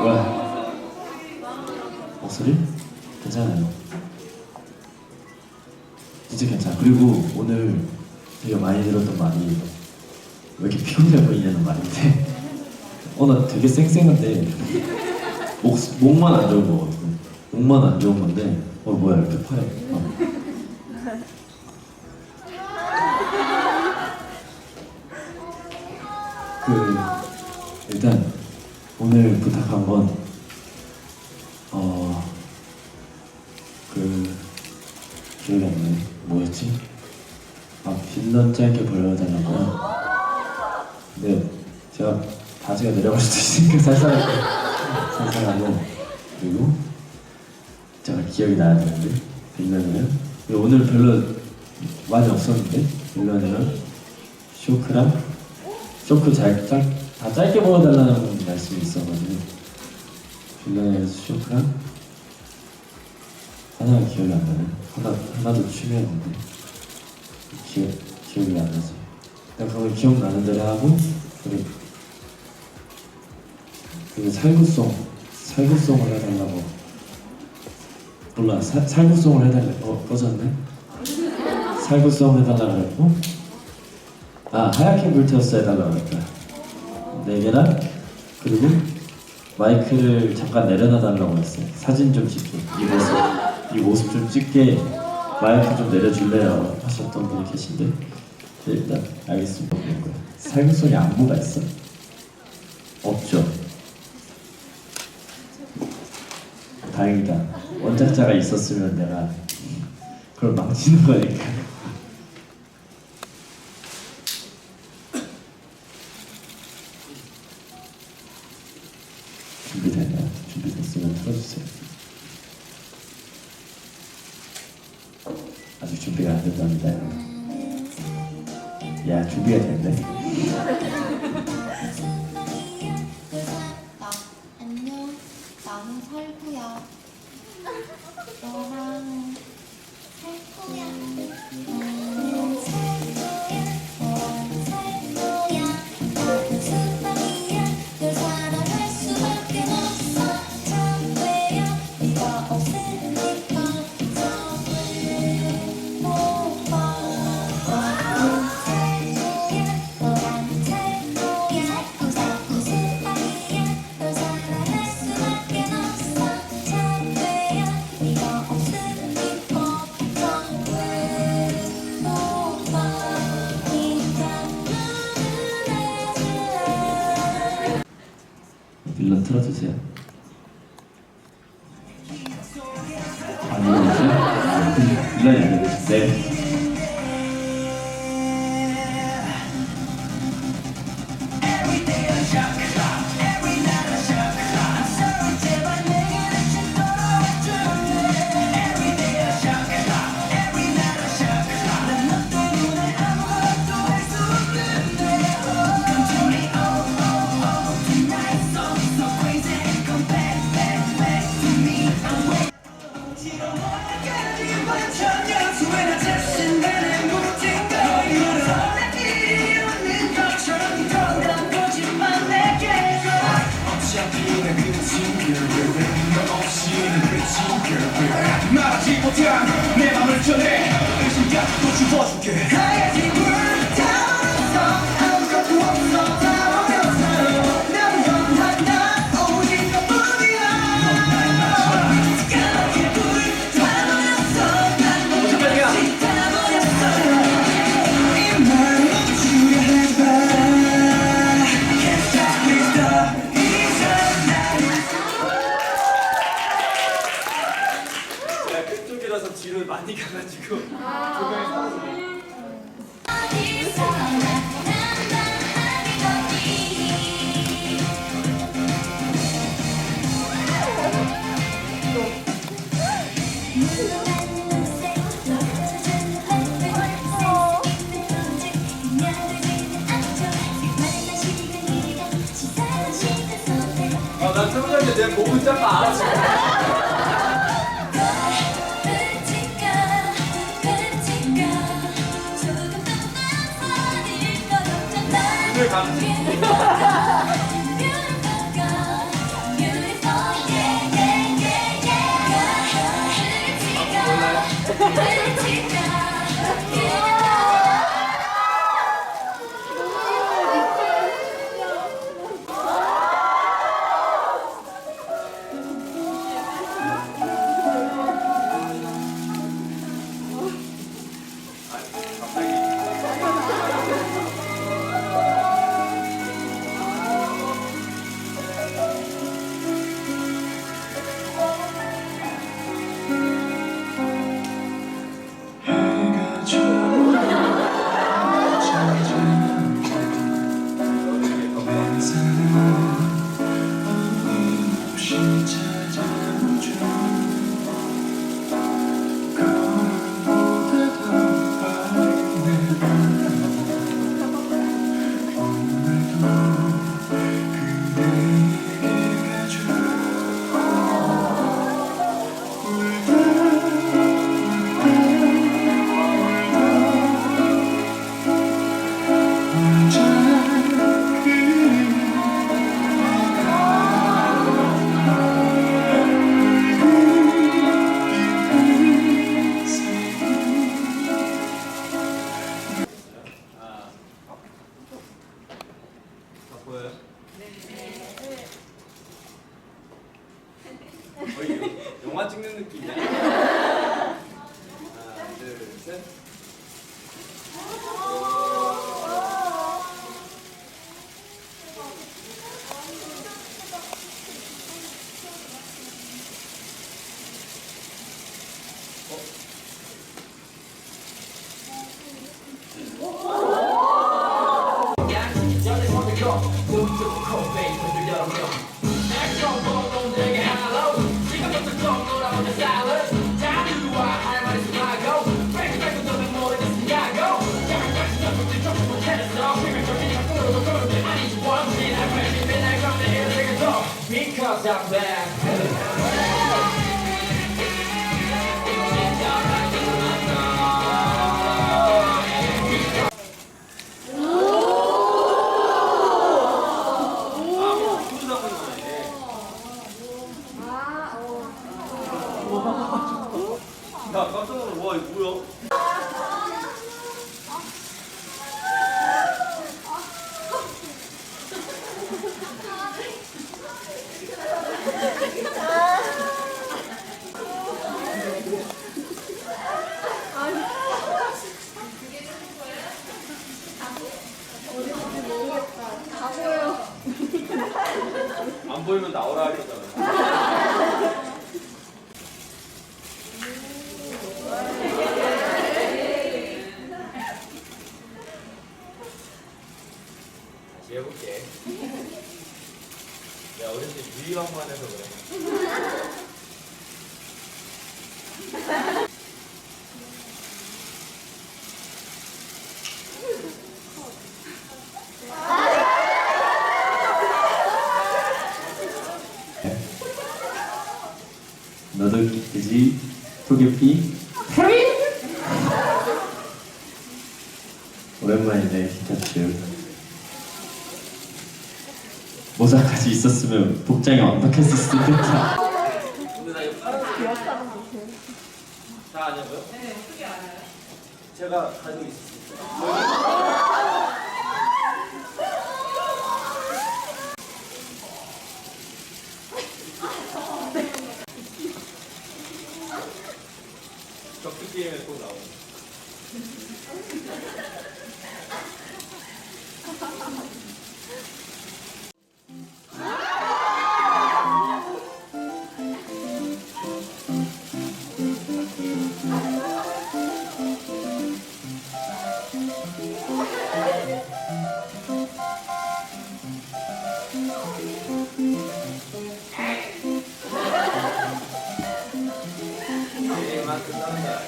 뭐야? 목소리? 괜찮아요. 진짜 괜찮아. 그리고 오늘 되게 많이 들었던 말이 왜 이렇게 피곤해 보이냐는 말인데 어 나 되게 쌩쌩한데 목 목만 안 좋은 거거든. 목만 안 좋은 건데 어 뭐야 이렇게 파래. 어. 그 일단 오늘 부탁한 건 어. 그 기억이 안 나네. 뭐였지? 아 빌런 짧게 보여달라고요. 근데 제가 바지가 내려갈 수도 있으니까 살살 살살하고 그리고 제가 기억이 나야 되는데 빌런이면 근데 오늘 별로 많이 없었는데 빌런이랑 쇼크랑 쇼크 잘, 짧, 다 짧게 보여달라는 말씀이 있어가지고 빌런에서 쇼크랑 하나가 기억이 안 나네. 하나, 하나도 춤이었는데 기억, 기억이 안 나지 내가 그걸 기억나는 대로 하고 그리고 그 살구송 살구송을 해달라고. 몰라 사, 살구송을 해달래 어 꺼졌네? 살구송 해달라고 그랬고. 아 하얗게 불태웠어 해달라고 그랬다. 네 개랑 그리고 마이크를 잠깐 내려놔 달라고 했어요 사진 좀 찍게 이 모습 이 모습 좀 찍게 마이크 좀 내려줄래요 하셨던 분이 계신데 네, 일단 알겠습니다 살구송이 안무가 있어? 없죠 다행이다. 원작자가 있었으면 내가 그걸 망치는 거니까. 준비됐나요? 준비됐으면 틀어주세요. 아직 준비가 안 됐답니다. 야, 준비가 됐네. 너랑 살구야 말하지 못한 내 맘을 전해 의심까지도 주워줄게 때내 목 느낌이야. Back. 야, 깜짝 놀라. 와, 이거 뭐야? 안 보이면 나오라. 다시 해볼게. 내가 어렸을 때 유희왕만 해서 그래. 너도 그지 토끼피 오랜만이네 피카츄 모자까지 있었으면 복장이 완벽했을 수도 있겠다 근데 나 이거 파란색. 다 아냐고요? 네, 어떻게 알아요? 제가 가지고 있었어요. 因为不找。 끝나는 거야.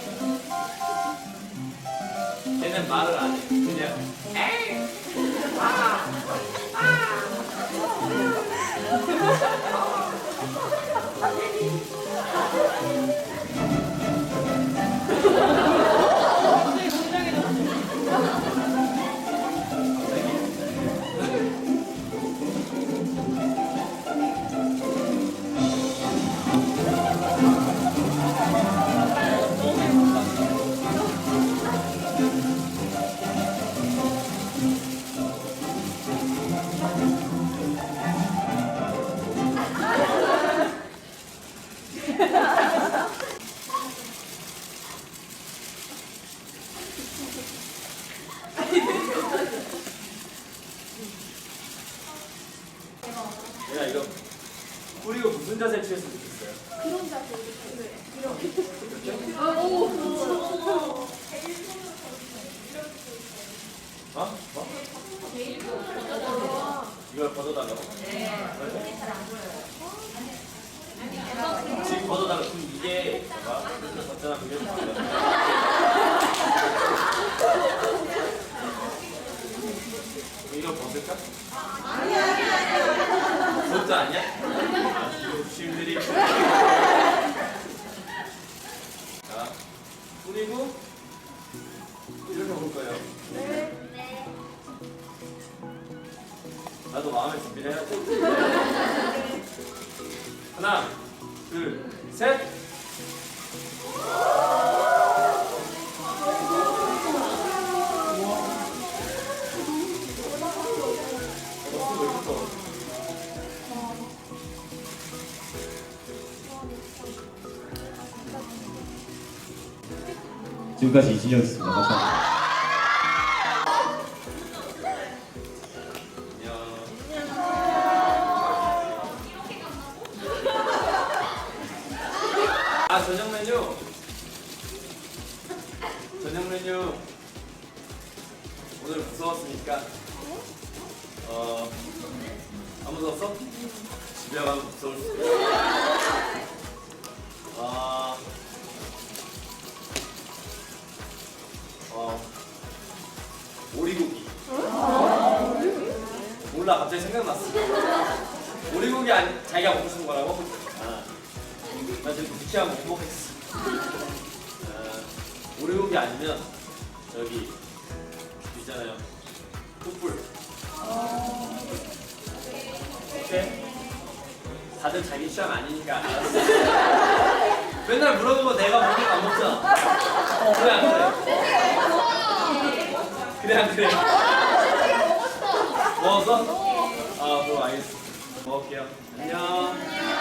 얘는 말을 안 해. 그냥 에이! 내가 무 나도 마음의 준비를 해야지. 하나, 둘, 셋. 지금까지 이진혁이었습니다. 감사합니다. 무서웠어? 집에 가면 무서울 수 있어 아 어, 오리고기 몰라 갑자기 생각났어 오리고기 아니 자기가 싶은 거라고? 아. 나 지금 유치한 거 행복했어. 아, 오리고기 아니면 저기 있잖아요. 숯불. 오케이? 다들 자기 취향 아니니까 알았어. 맨날 물어보고 내가 먹는 거안 먹잖아. 그래 안 그래? 그래 안 그래? 먹었어? 아 그럼 알겠어. 먹을게요. 안녕.